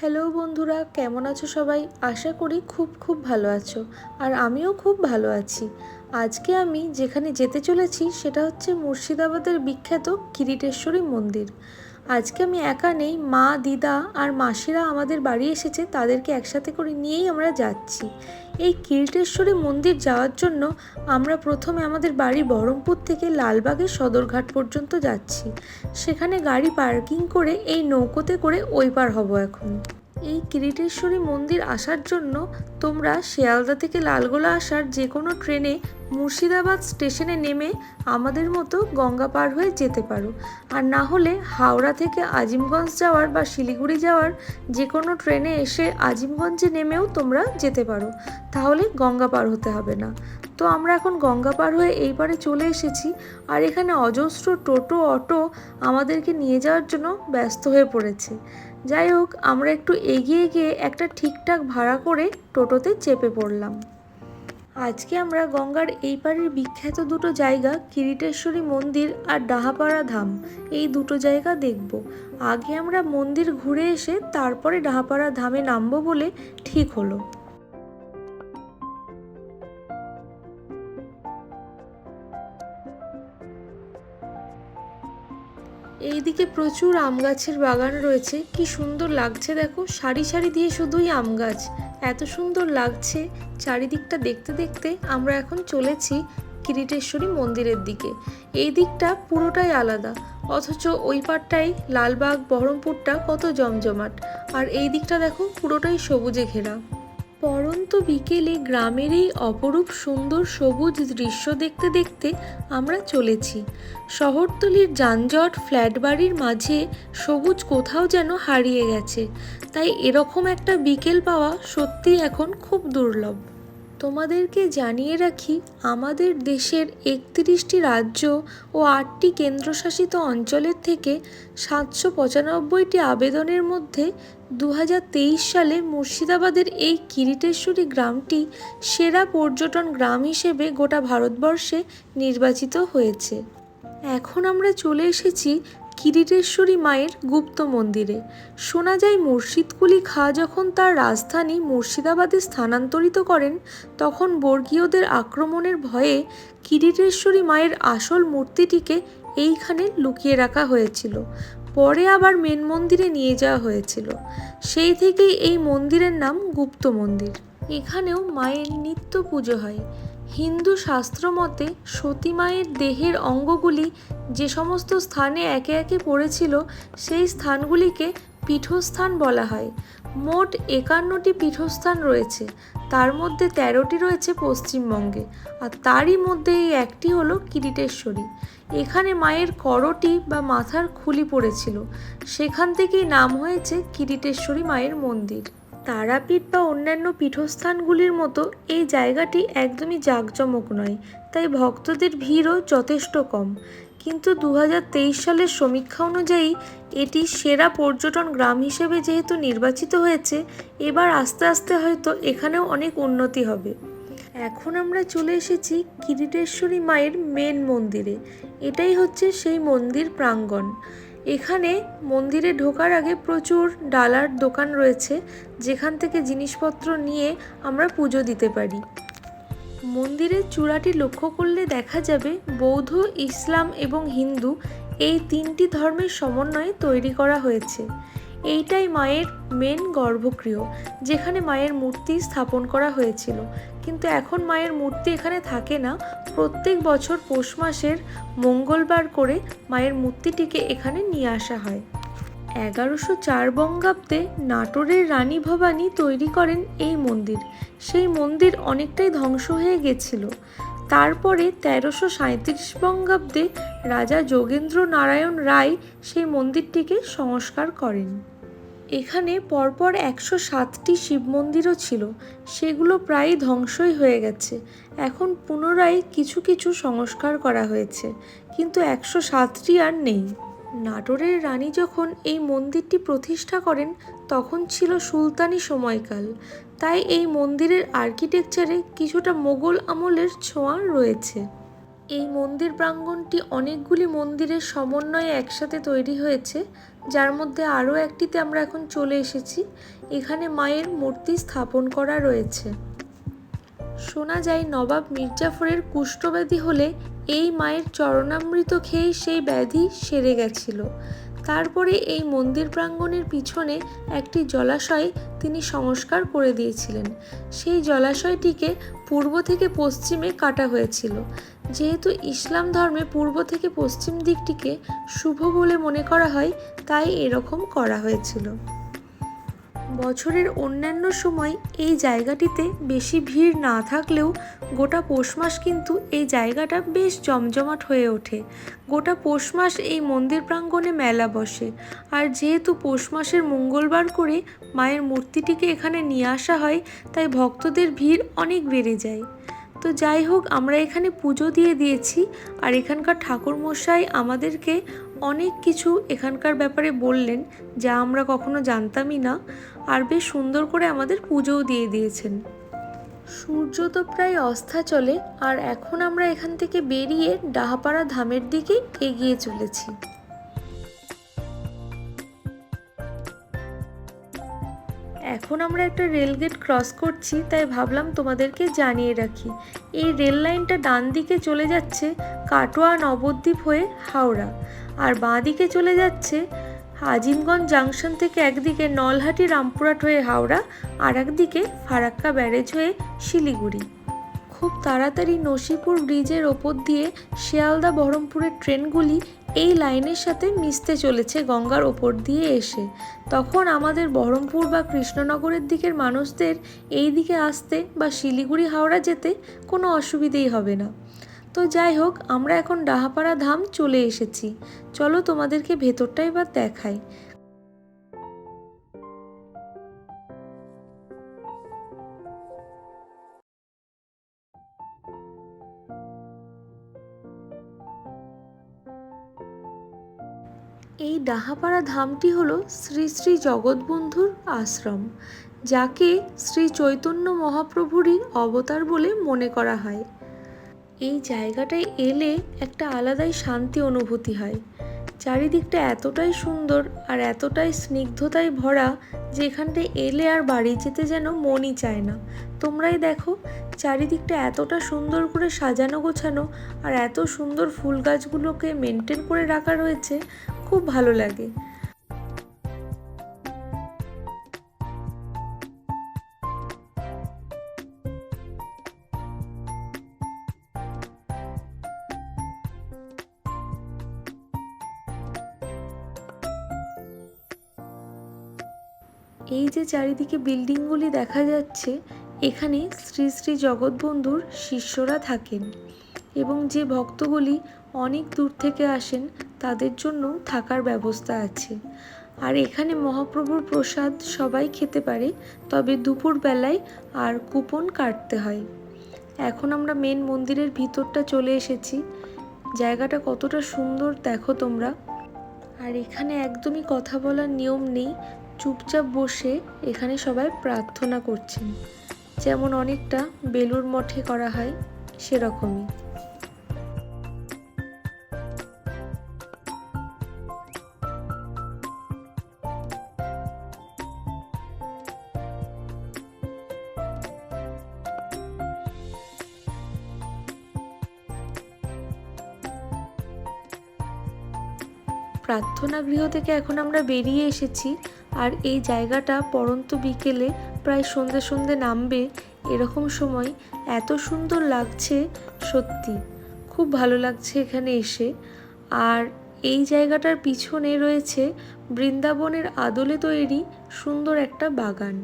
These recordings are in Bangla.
হ্যালো বন্ধুরা, কেমন আছো সবাই? আশা করি খুব খুব ভালো আছো, আর আমিও খুব ভালো আছি। আজকে আমি যেখানে যেতে চলেছি সেটা হচ্ছে মুর্শিদাবাদের বিখ্যাত কিরিটেশ্বরী মন্দির। আজকে আমি একা নেই, মা, দিদা আর মাসিরা আমাদের বাড়ি এসেছে, তাদেরকে একসাথে করে নিয়েই আমরা যাচ্ছি। এই কিরিটেশ্বরী মন্দির যাওয়ার জন্য আমরা প্রথমে আমাদের বাড়ি বহরমপুর থেকে লালবাগের সদরঘাট পর্যন্ত যাচ্ছি। সেখানে গাড়ি পার্কিং করে এই নৌকোতে করে ওই পার হব এখন। এই কিরিটেশ্বরী মন্দির আসার জন্য তোমরা শিয়ালদা থেকে লালগোলা আসার যে কোনো ট্রেনে মুর্শিদাবাদ স্টেশনে নেমে আমাদের মতো গঙ্গা পার হয়ে যেতে পারো। আর না হলে হাওড়া থেকে আজিমগঞ্জ যাওয়ার বা শিলিগুড়ি যাওয়ার যে কোনো ট্রেনে এসে আজিমগঞ্জে নেমেও তোমরা যেতে পারো। তাহলে গঙ্গা পার হতে হবে না। তো আমরা এখন গঙ্গা পার হয়ে এই পারে চলে এসেছি আর এখানে অজস্র টোটো, অটো আমাদেরকে নিয়ে যাওয়ার জন্য ব্যস্ত হয়ে পড়েছে। যাই হোক, আমরা একটু এগিয়ে গিয়ে একটা ঠিকঠাক ভাড়া করে টোটোতে চেপে পড়লাম। আজকে আমরা গঙ্গার এই পারের বিখ্যাত দুটো জায়গা, কিরিটেশ্বরী মন্দির আর ডাহাপাড়া ধাম। এই দুটো জায়গা দেখব। আগে আমরা মন্দির ঘুরে এসে তারপরে ডাহাপাড়া ধামে নামবো বলে ঠিক হলো। এইদিকে প্রচুর আম গাছের বাগান রয়েছে। কি সুন্দর লাগছে দেখো। সারি সারি দিয়ে শুধুই আম গাছ এত সুন্দর লাগছে। চারিদিকটা দেখতে দেখতে আমরা এখন চলেছি কিরিটেশ্বরী মন্দিরের দিকে। এই দিকটা পুরোটাই আলাদা। অথচ ওই পারটাই লালবাগ, বহরমপুরটা কত জমজমাট। আর এই দিকটা দেখো পুরোটাই সবুজে ঘেরা। পরন্ত বিকেলে গ্রামের এই অপরূপ সুন্দর সবুজ দৃশ্য দেখতে দেখতে আমরা চলেছি। শহরতলির যানজট ফ্ল্যাট বাড়ির মাঝে সবুজ কোথাও যেন হারিয়ে গেছে। তাই এরকম একটা বিকেল পাওয়া সত্যি এখন খুব দুর্লভ। তোমাদেরকে জানিয়ে রাখি, আমাদের দেশের একত্রিশটি রাজ্য ও আটটি কেন্দ্রশাসিত অঞ্চলের থেকে সাতশো পঁচানব্বইটি আবেদনের মধ্যে দু হাজার তেইশ সালে মুর্শিদাবাদের এই কিরিটেশ্বরী গ্রামটি সেরা পর্যটন গ্রাম হিসেবে গোটা ভারতবর্ষে নির্বাচিত হয়েছে। এখন আমরা চলে এসেছি কিরিটেশ্বরী মায়ের গুপ্ত মন্দিরে। শোনা যায়, মুর্শিদকুলি খাঁ যখন তার রাজধানী মুর্শিদাবাদে স্থানান্তরিত করেন, তখন বর্গীয়দের আক্রমণের ভয়ে কিরিটেশ্বরী মায়ের আসল মূর্তিটিকে এইখানে লুকিয়ে রাখা হয়েছিল। পরে আবার মেন মন্দিরে নিয়ে যাওয়া হয়েছিল। সেই থেকেই এই মন্দিরের নাম গুপ্ত মন্দির। এখানেও মায়ের নিত্য পুজো হয়। হিন্দু শাস্ত্র মতে সতী মায়ের দেহের অঙ্গগুলি যে সমস্ত স্থানে একে একে পড়েছিল, সেই স্থানগুলিকে পীঠস্থান বলা হয়। মোট একান্নটি পীঠস্থান রয়েছে। তার মধ্যে তেরোটি রয়েছে পশ্চিমবঙ্গে আর তারই মধ্যে এই একটি হলো কিরিটেশ্বরী। এখানে মায়ের করটি বা মাথার খুলি পড়েছিল। সেখান থেকেই নাম হয়েছে কিরিটেশ্বরী মায়ের মন্দির। তারাপীঠ বা অন্যান্য পীঠস্থানগুলির মতো এই জায়গাটি একদমই জাঁকজমক নয়, তাই ভক্তদের ভিড়ও যথেষ্ট কম। কিন্তু দু হাজার তেইশ সালের সমীক্ষা অনুযায়ী এটি সেরা পর্যটন গ্রাম হিসেবে যেহেতু নির্বাচিত হয়েছে, এবার আস্তে আস্তে হয়তো এখানেও অনেক উন্নতি হবে। এখন আমরা চলে এসেছি কিরিটেশ্বরী মায়ের মেন মন্দিরে। এটাই হচ্ছে সেই মন্দির প্রাঙ্গণ। এখানে মন্দিরে ঢোকার আগে প্রচুর ডালার দোকান রয়েছে, যেখান থেকে জিনিসপত্র নিয়ে আমরা পুজো দিতে পারি। মন্দিরের চূড়াটি লক্ষ্য করলে দেখা যাবে বৌদ্ধ, ইসলাম এবং হিন্দু এই তিনটি ধর্মের সমন্বয়ে তৈরি করা হয়েছে। এইটাই মায়ের মেন গর্ভগৃহ, যেখানে মায়ের মূর্তি স্থাপন করা হয়েছিল। কিন্তু এখন মায়ের মূর্তি এখানে থাকে না। প্রত্যেক বছর পৌষ মাসের মঙ্গলবার করে মায়ের মূর্তিটিকে এখানে নিয়ে আসা হয়। এগারোশো চার বঙ্গাব্দে নাটোরের রানী ভবানী তৈরি করেন এই মন্দির। সেই মন্দির অনেকটাই ধ্বংস হয়ে গেছিল। তারপরে তেরোশো সাঁত্রিশ বঙ্গাব্দে রাজা যোগেন্দ্র নারায়ণ রায় সেই মন্দিরটিকে সংস্কার করেন। এখানে পরপর একশো সাতটি শিব মন্দিরও ছিল। সেগুলো প্রায় ধ্বংসই হয়ে গেছে। এখন পুনরায় কিছু কিছু সংস্কার করা হয়েছে। কিন্তু একশো সাতটি আর নেই। নাটোরের রানী যখন এই মন্দিরটি প্রতিষ্ঠা করেন, তখন ছিল সুলতানি সময়কাল। তাই এই মন্দিরের আর্কিটেকচারে কিছুটা মোগল আমলের ছোঁয়া রয়েছে। এই মন্দির প্রাঙ্গণটি অনেকগুলি মন্দিরের সমন্বয়ে একসাথে তৈরি হয়েছে, যার মধ্যে আরও একটিতে আমরা এখন চলে এসেছি। এখানে মায়ের মূর্তি স্থাপন করা রয়েছে। শোনা যায় নবাব মির্জাফরের কুষ্ঠব্যাধি হলে এই মায়ের চরণামৃত খেয়ে সেই ব্যাধি সেরে গেছিল। তারপরে এই মন্দির প্রাঙ্গণের পিছনে একটি জলাশয় তিনি সংস্কার করে দিয়েছিলেন। সেই জলাশয়টিকে পূর্ব থেকে পশ্চিমে কাটা হয়েছিল। যেহেতু ইসলাম ধর্মে পূর্ব থেকে পশ্চিম দিকটিকে শুভ বলে মনে করা হয়, তাই এরকম করা হয়েছিল। বছরের অন্যান্য সময় এই জায়গাটিতে বেশি ভিড় না থাকলেও গোটা পৌষ মাস কিন্তু এই জায়গাটা বেশ জমজমাট হয়ে ওঠে। গোটা পৌষ মাস এই মন্দির প্রাঙ্গণে মেলা বসে। আর যেহেতু পৌষ মাসের মঙ্গলবার করে মায়ের মূর্তিটিকে এখানে নিয়ে আসা হয়, তাই ভক্তদের ভিড় অনেক বেড়ে যায়। তো যাই হোক, আমরা এখানে পুজো দিয়ে দিয়েছি। আর এখানকার ঠাকুরমশাই আমাদেরকে অনেক কিছু এখানকার ব্যাপারে বললেন, যা আমরা কখনো জানতামই না, আর বেশ সুন্দর করে আমাদের পুজোও দিয়ে দিয়েছেন। সূর্য তো প্রায় অস্থা চলে, আর এখন আমরা এখান থেকে বেরিয়ে ডাহাপাড়া ধামের দিকে এগিয়ে চলেছি। এখন আমরা একটা রেলগেট ক্রস করছি, তাই ভাবলাম তোমাদেরকে জানিয়ে রাখি। এই রেল লাইনটা ডান দিকে চলে যাচ্ছে কাটোয়া নবদ্বীপ হয়ে হাওড়া। আর বাঁ দিকে চলে যাচ্ছে আজিমগঞ্জ জাংশন থেকে একদিকে নলহাটি, রামপুরহাট হয়ে হাওড়া আর একদিকে ফারাক্কা ব্যারেজ হয়ে শিলিগুড়ি। খুব তাড়াতাড়ি নসিপুর ব্রিজের ওপর দিয়ে শিয়ালদা বহরমপুরের ট্রেনগুলি এই লাইনের সাথে মিশতে চলেছে গঙ্গার ওপর দিয়ে এসে। তখন আমাদের বহরমপুর বা কৃষ্ণনগরের দিকের মানুষদের এই দিকে আসতে বা শিলিগুড়ি, হাওড়া যেতে কোনো অসুবিধেই হবে না। তো যাই হোক, আমরা এখন ডাহাপাড়া ধাম চলে এসেছি। চলো তোমাদেরকে ভেতরটা এবার দেখাই। এই ডাহাপাড়া ধামটি হলো শ্রী শ্রী জগৎবন্ধুর আশ্রম, যাকে শ্রী চৈতন্য মহাপ্রভুরই অবতার বলে মনে করা হয়। এই জায়গাটায় এলে একটা আলাদাই শান্তি অনুভূতি হয়। চারিদিকটা এতটাই সুন্দর আর এতটাই স্নিগ্ধতায় ভরা যে এখানটায় এলে আর বাড়ি যেতে যেন মনই চায় না। তোমরাই দেখো, চারিদিকটা এতটা সুন্দর করে সাজানো গোছানো আর এত সুন্দর ফুল গাছগুলোকে মেনটেন করে রাখা রয়েছে, খুব ভালো লাগে। এই যে চারিদিকে বিল্ডিংগুলি দেখা যাচ্ছে, এখানে শ্রী শ্রী জগৎবন্ধুর শিষ্যরা থাকেন এবং যে ভক্তগুলি অনেক দূর থেকে আসেন, তাদের জন্য থাকার ব্যবস্থা আছে। আর এখানে মহাপ্রভুর প্রসাদ সবাই খেতে পারে, তবে দুপুর বেলায় আর কুপন কাটতে হয়। এখন আমরা মেন মন্দিরের ভিতরটা চলে এসেছি। জায়গাটা কতটা সুন্দর দেখো তোমরা। আর এখানে একদমই কথা বলার নিয়ম নেই চুপচাপ বসে এখানে সবাই প্রার্থনা করছেন। যেমন অনেকটা বেলুর মঠে করা হয় সেরকমই। প্রার্থনা গৃহ থেকে এখন আমরা বেরিয়ে এসেছি। আর এই জায়গাটা পরন্ত বিকেলে প্রায় সন্ধে সন্ধে নামবে এরকম সময় এত সুন্দর লাগছে সত্যি। খুব ভালো লাগছে এখানে এসে। আর এই জায়গাটার পিছনে রয়েছে বৃন্দাবনের আদলে তৈরি সুন্দর একটা বাগান।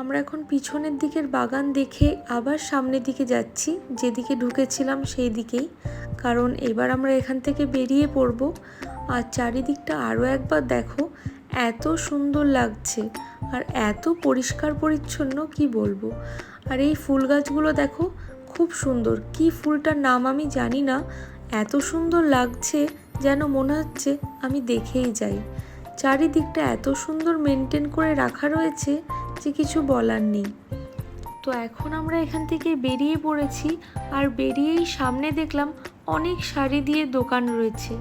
আমরা এখন পিছনের দিকের বাগান দেখে আবার সামনের দিকে যাচ্ছি। যেদিকে ঢুকেছিলাম সেই দিকেই। কারণ এবার আমরা এখান থেকে বেরিয়ে পড়ব। আর চারিদিকটা আরও একবার দেখো, এত সুন্দর লাগছে। আর এত পরিষ্কার পরিচ্ছন্ন, কি বলব? আর এই ফুল গাছগুলো দেখো, খুব সুন্দর। কি ফুলটার নাম আমি জানি না। এত সুন্দর লাগছে যেন মনে হচ্ছে আমি দেখেই যাই। চারিদিকটা এত সুন্দর মেনটেন করে রাখা রয়েছে যে কিছু বলার নেই। তো এখন আমরা এখান থেকে বেরিয়ে পড়েছি আর বেরিয়েই সামনে দেখলাম অনেক শাড়ি দিয়ে দোকান রয়েছে।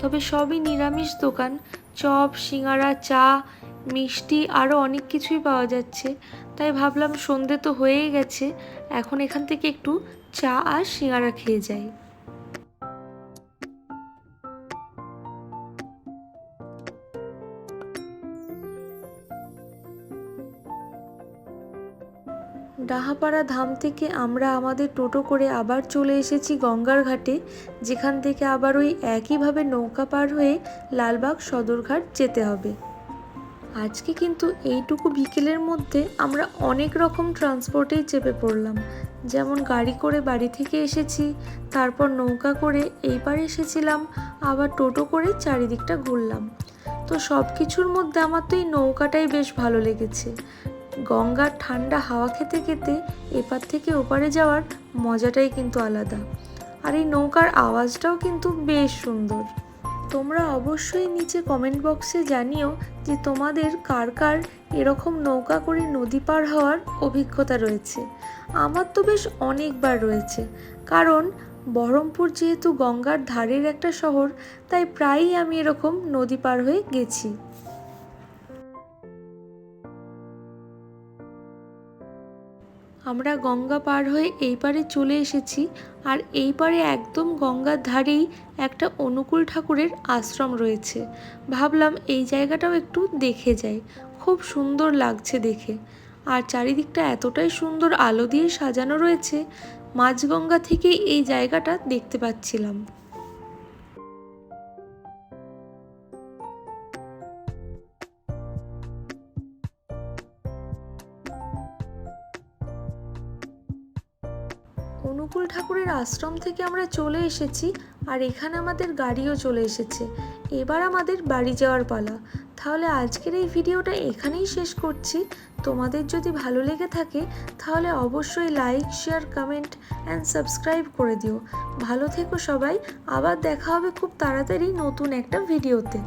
তবে সবই নিরামিষ দোকান। চপ, সিঙ্গারা, চা, মিষ্টি আরও অনেক কিছুই পাওয়া যাচ্ছে। তাই ভাবলাম সন্ধে তো হয়েই গেছে। এখন এখান থেকে একটু চা আর সিঙ্গারা খেয়ে যাই। ডাহাপাড়া ধাম থেকে আমরা আমাদের টোটো করে আবার চলে এসেছি গঙ্গার ঘাটে, যেখান থেকে আবার ওই একইভাবে নৌকা পার হয়ে লালবাগ সদরঘাট যেতে হবে। আজকে কিন্তু এইটুকু বিকেলের মধ্যে আমরা অনেক রকম ট্রান্সপোর্টেই চেপে পড়লাম। যেমন গাড়ি করে বাড়ি থেকে এসেছি, তারপর নৌকা করে এই পারে এসেছিলাম, আবার টোটো করে চারিদিকটা ঘুরলাম। তো সব কিছুর মধ্যে আমার তো এই নৌকাটাই বেশ ভালো লেগেছে। গঙ্গার ঠান্ডা হাওয়া খেতে খেতে এপার থেকে ওপারে যাওয়ার মজাটাই কিন্তু আলাদা। আর এই নৌকার আওয়াজটাও কিন্তু বেশ সুন্দর। তোমরা অবশ্যই নিচে কমেন্ট বক্সে জানিও যে তোমাদের কার কার এরকম নৌকা করে নদী পার হওয়ার অভিজ্ঞতা রয়েছে। আমার তো বেশ অনেকবার রয়েছে। কারণ বহরমপুর যেহেতু গঙ্গার ধারের একটা শহর, তাই প্রায়ই আমি এরকম নদী পার হয়ে গেছি। আমরা গঙ্গা পার হয়ে এই পারে চলে এসেছি আর এই পারে একদম গঙ্গার ধারেই একটা অনুকূল ঠাকুরের আশ্রম রয়েছে। ভাবলাম এই জায়গাটাও একটু দেখে যাই। খুব সুন্দর লাগছে দেখে। আর চারিদিকটা এতটাই সুন্দর আলো দিয়ে সাজানো রয়েছে, মাঝগঙ্গা থেকেই এই জায়গাটা দেখতে পাচ্ছিলাম। অনুকূল ঠাকুরের আশ্রম থেকে আমরা চলে এসেছি আর এখানে আমাদের গাড়িও চলে এসেছে। এবার আমাদের বাড়ি যাওয়ার পালা। তাহলে আজকের এই ভিডিওটা এখানেই শেষ করছি। তোমাদের যদি ভালো লেগে থাকে, তাহলে অবশ্যই like share comment and subscribe করে দিও। ভালো থেকো সবাই। আবার দেখা হবে খুব তাড়াতাড়ি নতুন একটা ভিডিওতে।